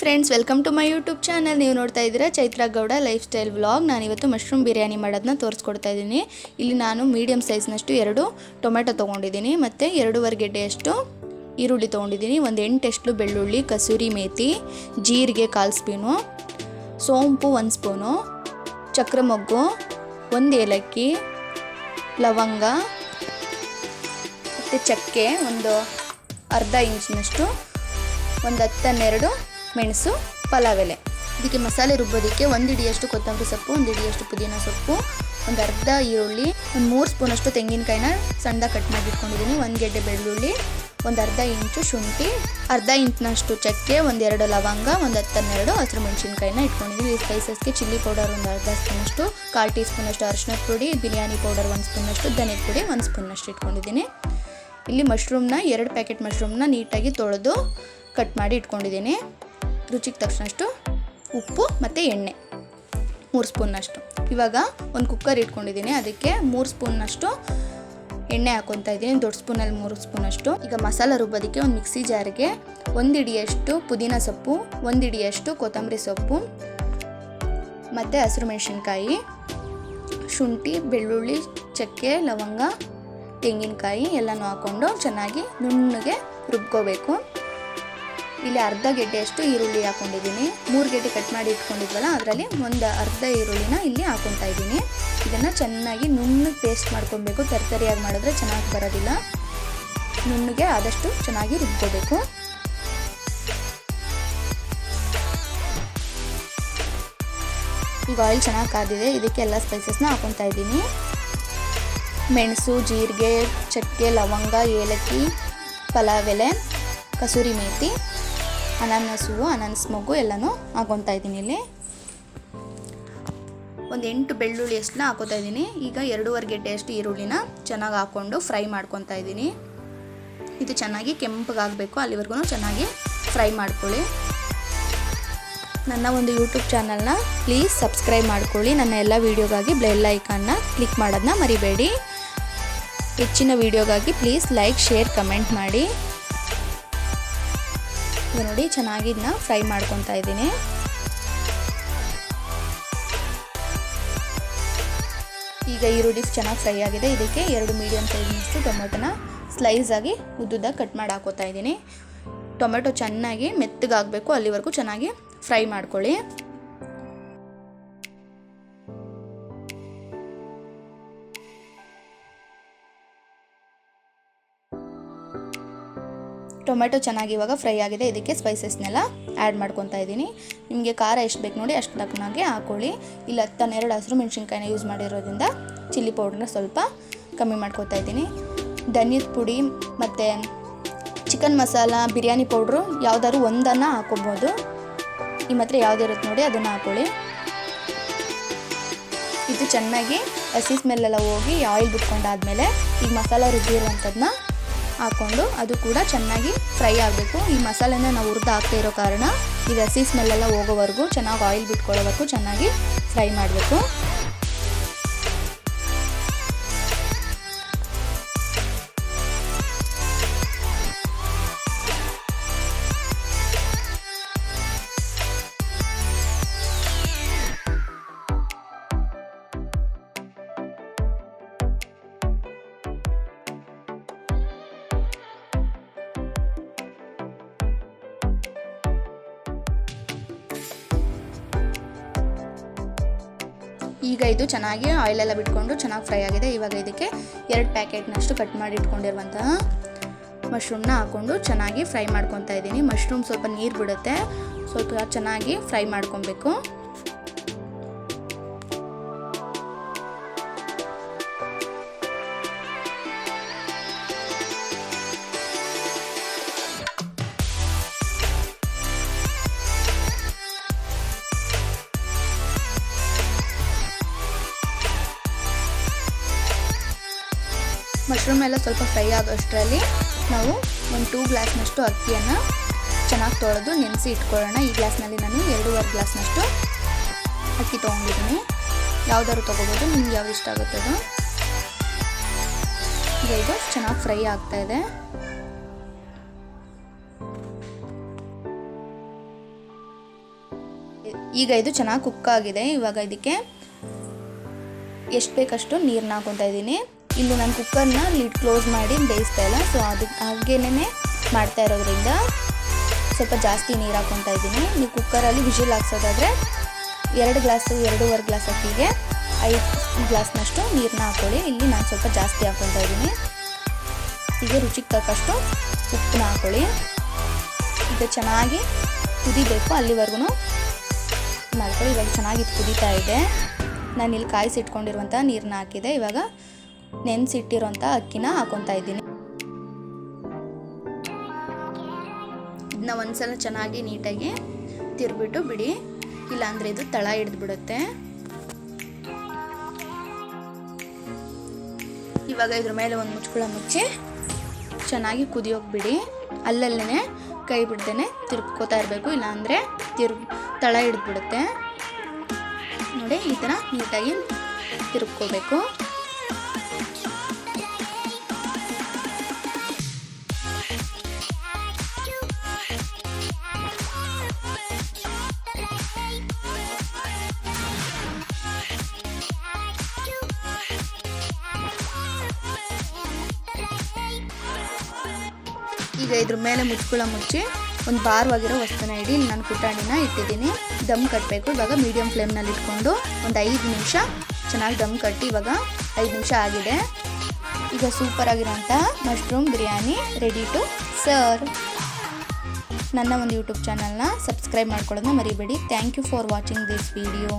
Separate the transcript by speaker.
Speaker 1: Friends welcome to my YouTube channel ನೀವು ನೋಡ್ತಾ ಇದ್ದೀರಾ Chaitra Gowda life style vlog ನಾನಿವತ್ತು ಮಶ್ರೂಮ್ ಬಿರಿಯಾನಿ ಮಾಡೋದನ್ನ ತೋರಿಸ್ಕೊಡ್ತಾ ಇದ್ದೀನಿ. ಇಲ್ಲಿ ನಾನು ಮೀಡಿಯಮ್ ಸೈಜ್ನಷ್ಟು ಎರಡು ಟೊಮೆಟೊ ತೊಗೊಂಡಿದ್ದೀನಿ ಮತ್ತು ಎರಡೂವರೆ ಗೆಡ್ಡೆಯಷ್ಟು ಈರುಳ್ಳಿ ತೊಗೊಂಡಿದ್ದೀನಿ. ಒಂದು ಎಂಟೆಷ್ಟು ಬೆಳ್ಳುಳ್ಳಿ, ಕಸೂರಿ ಮೇಥಿ ಜೀರಿಗೆ ಕಾಲು ಸ್ಪೂನು, ಸೋಂಪು ಒಂದು ಸ್ಪೂನು ಚಕ್ರ ಮೊಗ್ಗು ಒಂದು ಏಲಕ್ಕಿ, ಲವಂಗ ಮತ್ತು ಚಕ್ಕೆ ಒಂದು ಅರ್ಧ ಇಂಚಿನಷ್ಟು, ಒಂದು ಹತ್ತನ್ನೆರಡು ಮೆಣಸು ಪಲಾವ್ ಎಲೆ ಇದಕ್ಕೆ ಮಸಾಲೆ ರುಬ್ಬೋದಕ್ಕೆ ಒಂದು ಹಿಡಿಯಷ್ಟು ಕೊತ್ತಂಬರಿ ಸೊಪ್ಪು, ಒಂದು ಹಿಡಿಯಷ್ಟು ಪುದೀನ ಸೊಪ್ಪು, ಒಂದು ಅರ್ಧ ಈರುಳ್ಳಿ, ಒಂದು ಮೂರು ಸ್ಪೂನಷ್ಟು ತೆಂಗಿನಕಾಯಿನ ಸಣ್ಣದಾಗಿ ಕಟ್ ಮಾಡಿ ಇಟ್ಕೊಂಡಿದ್ದೀನಿ ಒಂದು ಗೆಡ್ಡೆ ಬೆಳ್ಳುಳ್ಳಿ, ಒಂದು ಅರ್ಧ ಇಂಚು ಶುಂಠಿ, ಅರ್ಧ ಇಂಚಿನಷ್ಟು ಚಕ್ಕೆ ಒಂದೆರಡು ಲವಂಗ, ಒಂದು ಹತ್ತನ್ನೆರಡು ಹಸಿರು ಮೆಣಸಿನ್ಕಾಯಿನ ಇಟ್ಕೊಂಡಿದ್ದೀನಿ. ಈ ಸ್ಪೈಸಸ್ಗೆ ಚಿಲ್ಲಿ ಪೌಡರ್ ಒಂದು ಅರ್ಧ ಸ್ಪೂನಷ್ಟು, ಕಾಲು ಟೀ ಸ್ಪೂನಷ್ಟು ಅರಿಶಿನ ಪುಡಿ, ಬಿರಿಯಾನಿ ಪೌಡರ್ ಒಂದು ಸ್ಪೂನಷ್ಟು, ಧನಿಯದ ಪುಡಿ ಒಂದು ಸ್ಪೂನಷ್ಟು ಇಟ್ಕೊಂಡಿದ್ದೀನಿ. ಇಲ್ಲಿ ಮಶ್ರೂಮ್ನ ಎರಡು ಪ್ಯಾಕೆಟ್ ಮಶ್ರೂಮ್ನ ನೀಟಾಗಿ ತೊಳೆದು ಕಟ್ ಮಾಡಿ ಇಟ್ಕೊಂಡಿದ್ದೀನಿ. ರುಚಿಗೆ ತಕ್ಷಣಷ್ಟು ಉಪ್ಪು ಮತ್ತು ಎಣ್ಣೆ. ಮೂರು ಸ್ಪೂನ್ನಷ್ಟು ಇವಾಗ ಒಂದು ಕುಕ್ಕರ್ ಇಟ್ಕೊಂಡಿದ್ದೀನಿ. ಅದಕ್ಕೆ ಮೂರು ಸ್ಪೂನ್ನಷ್ಟು ಎಣ್ಣೆ ಹಾಕೊತಾ ಇದ್ದೀನಿ. ದೊಡ್ಡ ಸ್ಪೂನಲ್ಲಿ ಮೂರು ಸ್ಪೂನಷ್ಟು. ಈಗ ಮಸಾಲ ರುಬ್ಬೋದಕ್ಕೆ ಒಂದು ಮಿಕ್ಸಿ ಜಾರಿಗೆ ಒಂದು ಹಿಡಿಯಷ್ಟು ಪುದೀನ ಸೊಪ್ಪು, ಒಂದು ಹಿಡಿಯಷ್ಟು ಕೊತ್ತಂಬರಿ ಸೊಪ್ಪು, ಮತ್ತು ಹಸಿರು ಮೆಣಸಿನ್ಕಾಯಿ, ಶುಂಠಿ, ಬೆಳ್ಳುಳ್ಳಿ, ಚಕ್ಕೆ, ಲವಂಗ, ತೆಂಗಿನಕಾಯಿ ಎಲ್ಲನೂ ಹಾಕ್ಕೊಂಡು ಚೆನ್ನಾಗಿ ನುಣ್ಣಗೆ ರುಬ್ಕೋಬೇಕು. ಇಲ್ಲಿ ಅರ್ಧ ಗೆಡ್ಡೆಯಷ್ಟು ಈರುಳ್ಳಿ ಹಾಕೊಂಡಿದ್ದೀನಿ. ಮೂರು ಗೆಡ್ಡೆ ಕಟ್ ಮಾಡಿ ಇಟ್ಕೊಂಡಿದ್ವಲ್ಲ, ಅದರಲ್ಲಿ ಒಂದು ಅರ್ಧ ಈರುಳ್ಳಿನ ಇಲ್ಲಿ ಹಾಕೊತಾ ಇದ್ದೀನಿ. ಇದನ್ನು ಚೆನ್ನಾಗಿ ನುಣ್ಣಗೆ ಪೇಸ್ಟ್ ಮಾಡ್ಕೊಬೇಕು. ತರತರಿಯಾಗಿ ಮಾಡಿದ್ರೆ ಚೆನ್ನಾಗಿ ಬರೋದಿಲ್ಲ. ನುಣ್ಣಗೆ ಆದಷ್ಟು ಚೆನ್ನಾಗಿ ರುಬ್ಕೋಬೇಕು. ಈಗ ಆಯಿಲ್ ಚೆನ್ನಾಗಿ ಕಾದಿದೆ. ಇದಕ್ಕೆ ಎಲ್ಲ ಸ್ಪೈಸಸ್ನ ಹಾಕೊತಾ ಇದ್ದೀನಿ. ಮೆಣಸು, ಜೀರಿಗೆ, ಚಕ್ಕೆ, ಲವಂಗ, ಏಲಕ್ಕಿ, ಪಲಾವ್ ಎಲೆ, ಕಸೂರಿ ಮೇಥಿ ಅನಾನಸ್ ಹೂವು ಅನಾನಸ್ ಮೊಗ್ಗು ಎಲ್ಲನೂ ಹಾಕೊತಾ ಇದ್ದೀನಿ ಇಲ್ಲಿ. ಒಂದು ಎಂಟು ಬೆಳ್ಳುಳ್ಳಿ ಅಷ್ಟನ್ನ ಹಾಕೋತಾ ಇದ್ದೀನಿ. ಈಗ ಎರಡೂವರೆ ಗೆಡ್ಡೆಯಷ್ಟು ಈರುಳ್ಳಿನ ಚೆನ್ನಾಗಿ ಹಾಕ್ಕೊಂಡು ಫ್ರೈ ಮಾಡ್ಕೊತಾ ಇದ್ದೀನಿ. ಇದು ಚೆನ್ನಾಗಿ ಕೆಂಪಗಾಗಬೇಕು, ಅಲ್ಲಿವರೆಗೂ ಚೆನ್ನಾಗಿ ಫ್ರೈ ಮಾಡ್ಕೊಳ್ಳಿ. ನನ್ನ ಒಂದು ಯೂಟ್ಯೂಬ್ ಚಾನಲ್ನ ಪ್ಲೀಸ್ ಸಬ್ಸ್ಕ್ರೈಬ್ ಮಾಡ್ಕೊಳ್ಳಿ. ನನ್ನ ಎಲ್ಲ ವೀಡಿಯೋಗಾಗಿ ಬೆಲ್ ಐಕಾನ್ನ ಕ್ಲಿಕ್ ಮಾಡೋದನ್ನ ಮರಿಬೇಡಿ. ಹೆಚ್ಚಿನ ವೀಡಿಯೋಗಾಗಿ ಪ್ಲೀಸ್ ಲೈಕ್, ಶೇರ್, ಕಮೆಂಟ್ ಮಾಡಿ. ಈಗ ನೋಡಿ, ಚೆನ್ನಾಗಿ ಇದನ್ನ ಫ್ರೈ ಮಾಡ್ಕೊತಾ ಇದ್ದೀನಿ. ಈಗ ಈರುಳ್ಳಿ ಚೆನ್ನಾಗಿ ಫ್ರೈ ಆಗಿದೆ. ಇದಕ್ಕೆ ಎರಡು ಮೀಡಿಯಮ್ ಸೈಜ್ನಷ್ಟು ಟೊಮೆಟೊನ ಸ್ಲೈಸ್ ಆಗಿ ಉದ್ದುದಾಗಿ ಕಟ್ ಮಾಡಿ ಹಾಕೋತಾ ಇದ್ದೀನಿ. ಟೊಮೆಟೊ ಚೆನ್ನಾಗಿ ಮೆತ್ತಗಾಗಬೇಕು, ಅಲ್ಲಿವರೆಗೂ ಚೆನ್ನಾಗಿ ಫ್ರೈ ಮಾಡ್ಕೊಳ್ಳಿ. ಟೊಮೆಟೊ ಚೆನ್ನಾಗಿ ಇವಾಗ ಫ್ರೈ ಆಗಿದೆ. ಇದಕ್ಕೆ ಸ್ಪೈಸಸ್ನೆಲ್ಲ ಆ್ಯಡ್ ಮಾಡ್ಕೊತಾ ಇದ್ದೀನಿ. ನಿಮಗೆ ಖಾರ ಎಷ್ಟು ಬೇಕು ನೋಡಿ ಅಷ್ಟು ತಕ್ಕನಾಗೆ ಹಾಕೊಳ್ಳಿ. ಇಲ್ಲಿ ಹತ್ತನ್ನೆರಡು ಹಸಿರು ಮೆಣಸಿನ್ಕಾಯಿನ ಯೂಸ್ ಮಾಡಿರೋದ್ರಿಂದ ಚಿಲ್ಲಿ ಪೌಡ್ರನ್ನ ಸ್ವಲ್ಪ ಕಮ್ಮಿ ಮಾಡ್ಕೊತಾ ಇದ್ದೀನಿ. ಧನಿಯದ ಪುಡಿ ಮತ್ತು ಚಿಕನ್ ಮಸಾಲ ಬಿರಿಯಾನಿ ಪೌಡ್ರು ಯಾವುದಾದ್ರು ಒಂದನ್ನು ಹಾಕೊಬೋದು. ನಿಮ್ಮ ಹತ್ರ ಯಾವುದಿರುತ್ತೆ ನೋಡಿ ಅದನ್ನು ಹಾಕೊಳ್ಳಿ. ಇದು ಚೆನ್ನಾಗಿ ಹಸಿ ಸ್ಮೆಲ್ಲೆಲ್ಲ ಹೋಗಿ ಆಯಿಲ್ ಬಿಟ್ಕೊಂಡಾದ್ಮೇಲೆ ಈಗ ಮಸಾಲ ರುಬ್ಬಿರುವಂಥದ್ದನ್ನ ಹಾಕ್ಕೊಂಡು ಅದು ಕೂಡ ಚೆನ್ನಾಗಿ ಫ್ರೈ ಆಗಬೇಕು. ಈ ಮಸಾಲೆನ ನಾವು ಹುರಿದು ಹಾಕ್ತಾ ಇರೋ ಕಾರಣ ಈ ಹಸಿ ಸ್ಮೆಲ್ಲೆಲ್ಲ ಹೋಗೋವರೆಗೂ ಚೆನ್ನಾಗಿ ಆಯಿಲ್ ಬಿಟ್ಕೊಳ್ಳೋವರೆಗೂ ಚೆನ್ನಾಗಿ ಫ್ರೈ ಮಾಡಬೇಕು. ಈಗ ಇದು ಚೆನ್ನಾಗಿ ಆಯಿಲೆಲ್ಲ ಬಿಟ್ಕೊಂಡು ಚೆನ್ನಾಗಿ ಫ್ರೈ ಆಗಿದೆ. ಇವಾಗ ಇದಕ್ಕೆ ಎರಡು ಪ್ಯಾಕೆಟ್ನಷ್ಟು ಕಟ್ ಮಾಡಿ ಇಟ್ಕೊಂಡಿರುವಂತಹ ಮಶ್ರೂಮ್ನ ಹಾಕ್ಕೊಂಡು ಚೆನ್ನಾಗಿ ಫ್ರೈ ಮಾಡ್ಕೊತಾ ಇದ್ದೀನಿ ಮಶ್ರೂಮ್ ಸ್ವಲ್ಪ ನೀರು ಬಿಡುತ್ತೆ. ಸ್ವಲ್ಪ ಚೆನ್ನಾಗಿ ಫ್ರೈ ಮಾಡ್ಕೊಬೇಕು. ಮಶ್ರೂಮ್ ಎಲ್ಲ ಸ್ವಲ್ಪ ಫ್ರೈ ಆಗೋಷ್ಟರಲ್ಲಿ ನಾವು ಒಂದು ಟೂ ಗ್ಲಾಸ್ನಷ್ಟು ಅಕ್ಕಿಯನ್ನು ಚೆನ್ನಾಗಿ ತೊಳೆದು ನೆನೆಸಿ ಇಟ್ಕೊಳ್ಳೋಣ. ಈ ಗ್ಲಾಸ್ನಲ್ಲಿ ನಾನು ಎರಡೂವರೆ ಗ್ಲಾಸ್ನಷ್ಟು ಅಕ್ಕಿ ತೊಗೊಂಡಿದ್ದೀನಿ. ಯಾವ್ದಾದ್ರು ತೊಗೋಬೋದು, ನಿಮ್ಗೆ ಯಾವ್ದು ಇಷ್ಟ ಆಗುತ್ತೆ ಅದು. ಈಗ ಇದು ಚೆನ್ನಾಗಿ ಫ್ರೈ ಆಗ್ತಾ ಇದೆ. ಈಗ ಇದು ಚೆನ್ನಾಗಿ ಕುಕ್ ಆಗಿದೆ. ಇವಾಗ ಇದಕ್ಕೆ ಎಷ್ಟು ಬೇಕಷ್ಟು ನೀರನ್ನ ಹಾಕೊತಾ ಇದ್ದೀನಿ. ಇಲ್ಲಿ ನಾನು ಕುಕ್ಕರ್ನ ಲಿಡ್ ಕ್ಲೋಸ್ ಮಾಡಿ ಬೇಯಿಸ್ತಾ ಇಲ್ಲ. ಸೊ ಅದಕ್ಕೆ ಹಾಗೇನೆ ಮಾಡ್ತಾ ಇರೋದ್ರಿಂದ ಸ್ವಲ್ಪ ಜಾಸ್ತಿ ನೀರು ಹಾಕೊತಾ ಇದ್ದೀನಿ. ನೀವು ಕುಕ್ಕರಲ್ಲಿ ವಿಜಿಲ್ ಹಾಕ್ಸೋದಾದರೆ ಎರಡು ಗ್ಲಾಸು ಎರಡೂವರೆ ಗ್ಲಾಸ್ ಅಕ್ಕಿಗೆ ಐದು ಗ್ಲಾಸ್ನಷ್ಟು ನೀರನ್ನ ಹಾಕ್ಕೊಳ್ಳಿ ಇಲ್ಲಿ ನಾನು ಸ್ವಲ್ಪ ಜಾಸ್ತಿ ಹಾಕ್ಕೊತಾ ಇದ್ದೀನಿ. ಈಗ ರುಚಿಗೆ ತಕ್ಕಷ್ಟು ಉಪ್ಪನ್ನ ಹಾಕ್ಕೊಳ್ಳಿ ಈಗ ಚೆನ್ನಾಗಿ ಕುದಿಬೇಕು. ಅಲ್ಲಿವರೆಗೂ ಮಾಡ್ಕೊಳ್ಳಿ. ಇವಾಗ ಚೆನ್ನಾಗಿ ಕುದೀತಾ ಇದೆ. ನಾನು ಇಲ್ಲಿ ಕಾಯಿಸಿಟ್ಕೊಂಡಿರುವಂಥ ನೀರನ್ನ ಹಾಕಿದೆ. ಇವಾಗ ನೆನೆಸಿಟ್ಟಿರೋಂಥ ಅಕ್ಕಿನ ಹಾಕೊತಾ ಇದ್ದೀನಿ. ಇದನ್ನ ಒಂದ್ಸಲ ಚೆನ್ನಾಗಿ ನೀಟಾಗಿ ತಿರ್ಬಿಟ್ಟು ಬಿಡಿ. ಇಲ್ಲಾಂದರೆ ಇದು ತಳ ಹಿಡಿದು ಬಿಡುತ್ತೆ ಇವಾಗ ಇದ್ರ ಮೇಲೆ ಒಂದು ಮುಚ್ಕೊಳ ಮುಚ್ಚಿ ಚೆನ್ನಾಗಿ ಕುದಿಯೋಗ್ಬಿಡಿ ಅಲ್ಲಲ್ಲೇ ಕೈ ಬಿಡ್ದೇನೆ ತಿರ್ಕೋತಾ ಇರಬೇಕು. ಇಲ್ಲಾಂದರೆ ತಿರ್ ತಳ ಹಿಡಿದ್ಬಿಡುತ್ತೆ. ನೋಡಿ, ಈ ಥರ ನೀಟಾಗಿ ತಿರುಗ್ಕೋಬೇಕು ಈಗ ಇದ್ರ ಮೇಲೆ ಮುಚ್ಕೊಳ ಮುಚ್ಚಿ ಒಂದು ಭಾರವಾಗಿರೋ ವಸ್ತುನ ಇಡಿ, ನಾನು ಪುಟಾಣಿನ ಇಟ್ಟಿದ್ದೀನಿ. ದಮ್ ಕಟ್ಟಬೇಕು ಇವಾಗ ಮೀಡಿಯಂ ಫ್ಲೇಮ್ನಲ್ಲಿ ಇಟ್ಕೊಂಡು ಒಂದು ಐದು ನಿಮಿಷ ಚೆನ್ನಾಗಿ ದಮ್ ಕಟ್ಟಿ, ಇವಾಗ ಐದು ನಿಮಿಷ ಆಗಿದೆ. ಈಗ ಸೂಪರ್ ಆಗಿರೋಂಥ mushroom biryani ready to serve ನನ್ನ ಒಂದು ಯೂಟ್ಯೂಬ್ ಚಾನಲ್ನ ಸಬ್ಸ್ಕ್ರೈಬ್ ಮಾಡ್ಕೊಳ್ಳೋದನ್ನ ಮರಿಬೇಡಿ. Thank you for watching this video